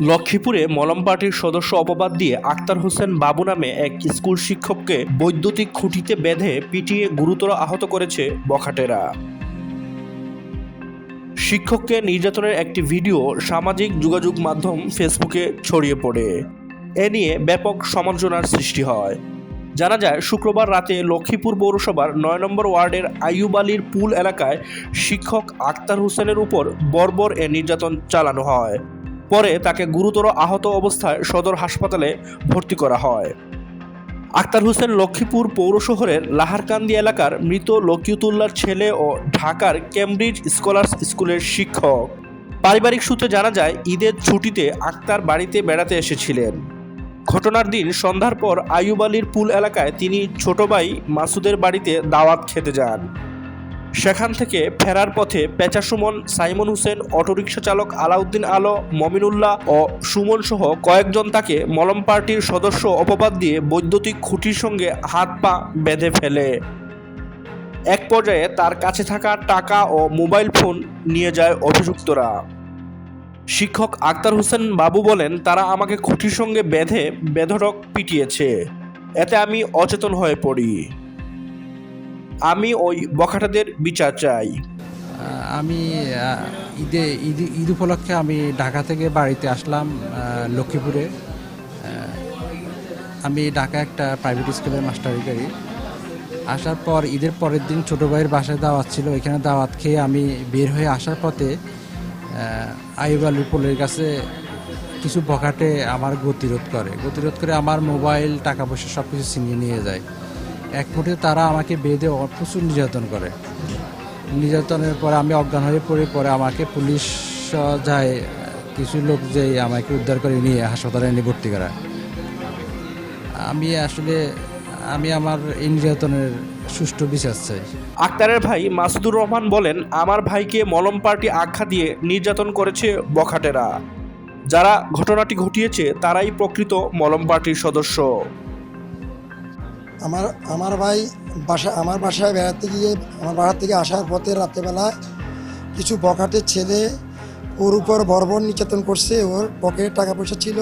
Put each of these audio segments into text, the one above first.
লক্ষ্মীপুরে মলম পার্টির সদস্য অপবাদ দিয়ে আক্তার হোসেন বাবু নামে এক স্কুল শিক্ষককে বৈদ্যুতিক খুঁটিতে বেঁধে পিটিয়ে গুরুতর আহত করেছে বখাটেরা। শিক্ষককে নির্যাতনের একটি ভিডিও সামাজিক যোগাযোগ মাধ্যম ফেসবুকে ছড়িয়ে পড়ে। এ নিয়ে ব্যাপক সমালোচনার সৃষ্টি হয়। জানা যায়, শুক্রবার রাতে লক্ষ্মীপুর পৌরসভার নয় নম্বর ওয়ার্ডের আইয়ুব আলীর পুল এলাকায় শিক্ষক আক্তার হোসেনের উপর বর্বর এ নির্যাতন চালানো হয়। পরে তাকে গুরুতর আহত অবস্থায় সদর হাসপাতালে ভর্তি করা হয়। আক্তার হোসেন লক্ষ্মীপুর পৌর শহরের লাহারকান্দি এলাকার মৃত লকিউতুল্লার ছেলে ও ঢাকার কেমব্রিজ স্কলার্স স্কুলের শিক্ষক। পারিবারিক সূত্রে জানা যায়, ঈদের ছুটিতে আক্তার বাড়িতে বেড়াতে এসেছিলেন। ঘটনার দিন সন্ধ্যার পর আইয়ুব আলীর পুল এলাকায় তিনি ছোট ভাই মাসুদের বাড়িতে দাওয়াত খেতে যান। সেখান থেকে ফেরার পথে পেঁচা সুমন সাইমন হোসেন, অটোরিকশা চালক আলাউদ্দিন আলো, মমিনুল্লাহ ও সুমন সহ কয়েকজন তাকে মলম পার্টির সদস্য অপবাদ দিয়ে বৈদ্যুতিক খুঁটির সঙ্গে হাত পা বেঁধে ফেলে। এক পর্যায়ে তার কাছে থাকা টাকা ও মোবাইল ফোন নিয়ে যায় অভিযুক্তরা। শিক্ষক আক্তার হোসেন বাবু বলেন, তারা আমাকে খুঁটির সঙ্গে বেঁধে বেধড়ক পিটিয়েছে। এতে আমি অচেতন হয়ে পড়ি। আমি ওই বখাটাদের বিচার চাই। আমি ঈদে, ঈদ ঈদ উপলক্ষে আমি ঢাকা থেকে বাড়িতে আসলাম লক্ষ্মীপুরে। আমি ঢাকা একটা প্রাইভেট স্কুলের মাস্টারি করি আসার পর, ঈদের পরের দিন ছোটো ভাইয়ের বাসায় দাওয়াত ছিল। ওইখানে দাওয়াত খেয়ে আমি বের হয়ে আসার পথে আইব আলী পোলের কাছে কিছু বখাটে আমার গতিরোধ করে। গতিরোধ করে আমার মোবাইল, টাকা পয়সা সব কিছু ছিনিয়ে নিয়ে যায়। এক ফুটে তারা আমাকে বেঁধে প্রচুর নির্যাতন করে। নির্যাতনের পরে আমি অজ্ঞান হয়ে পড়ে, পরে আমাকে পুলিশ যায়, কিছু লোক যে আমাকে উদ্ধার করে নিয়ে হাসপাতালে নিয়ে ভর্তি করা আমি আসলে, আমি আমার এই নির্যাতনের সুষ্ঠু বিচার চাই। আক্তারের ভাই মাসুদুর রহমান বলেন, আমার ভাইকে মলম পার্টি আখ্যা দিয়ে নির্যাতন করেছে বখাটেরা। যারা ঘটনাটি ঘটিয়েছে, তারাই প্রকৃত মলম পার্টির সদস্য। আমার আমার ভাই বাসা, আমার বাসায় বেড়াতে গিয়ে, আমার বাসা থেকে আসার পথে রাত্রেবেলা কিছু বখাটের ছেলে ওর উপর বর্বর নির্যাতন করছে। ওর পকেটে টাকা পয়সা ছিল,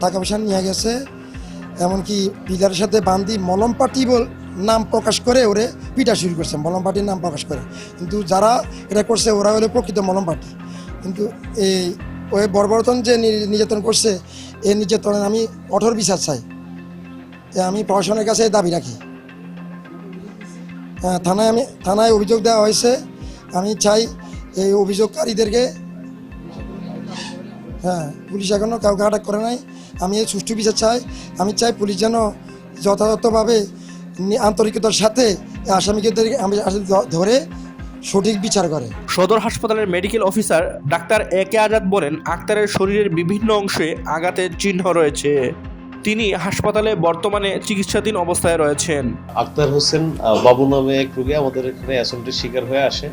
টাকা পয়সা নিয়ে গেছে। এমনকি পিলারের সাথে বান্দি মলম পার্টি বল, নাম প্রকাশ করে ওরে পিটা শুরু করছে। মলম পার্টির নাম প্রকাশ করে। কিন্তু যারা এটা করছে, ওরা হলো প্রকৃত মলম পার্টি কিন্তু এই ওই বর্বরতন যে নির্যাতন করছে, এই নির্যাতনের আমি কঠোর বিচার চাই। আমি প্রশাসনের কাছে দাবি রাখি। হ্যাঁ থানায় আমি, থানায় অভিযোগ দেওয়া হয়েছে। আমি চাই এই অভিযোগকারীদেরকে হ্যাঁ পুলিশ এখনও কাউকে আটক করে নাই। আমি এই সুষ্ঠু বিচার চাই। আমি চাই পুলিশ যেন যথাযথভাবে আন্তরিকতার সাথে আমি ধরে সঠিক বিচার করে। সদর হাসপাতালের medical officer doctor A K Azad বলেন, আক্তারের শরীরের বিভিন্ন অংশে আঘাতের চিহ্ন রয়েছে। তিনি হাসপাতালে বর্তমানে চিকিৎসাধীন অবস্থায় রয়েছেন। আক্তার হোসেন বাবু নামে এক রোগী আমাদের এখানে অ্যাসল্টের শিকার হয়ে আসে।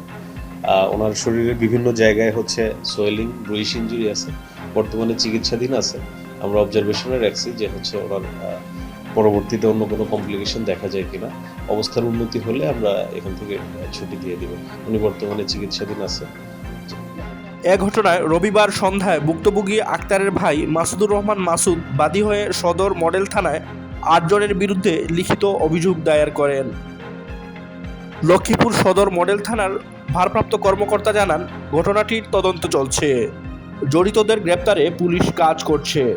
ওনার শরীরের বিভিন্ন জায়গায় হচ্ছে সোয়েলিং, ব্রুইশ ইঞ্জুরি আছে, বর্তমানে চিকিৎসাধীন আছে। আমরা অবজারভেশনে রাখছি যে হচ্ছে ওনার পরবর্তীতে অন্য কোনো কমপ্লিকেশন দেখা যায় কিনা। অবস্থার উন্নতি হলে আমরা এখান থেকে ছুটি দিয়ে দিব। উনি বর্তমানে চিকিৎসাধীন আছে। এ ঘটনায় রবিবার সন্ধ্যায় ভুক্তভোগী আক্তারের ভাই মাসুদুর রহমান মাসুদ বাদী হয়ে সদর মডেল থানায় আটজনের বিরুদ্ধে লিখিত অভিযোগ দায়ের করেন। লক্ষ্মীপুর সদর মডেল থানার ভারপ্রাপ্ত কর্মকর্তা জানান, ঘটনাটির তদন্ত চলছে। জড়িতদের গ্রেপ্তারে পুলিশ কাজ করছে।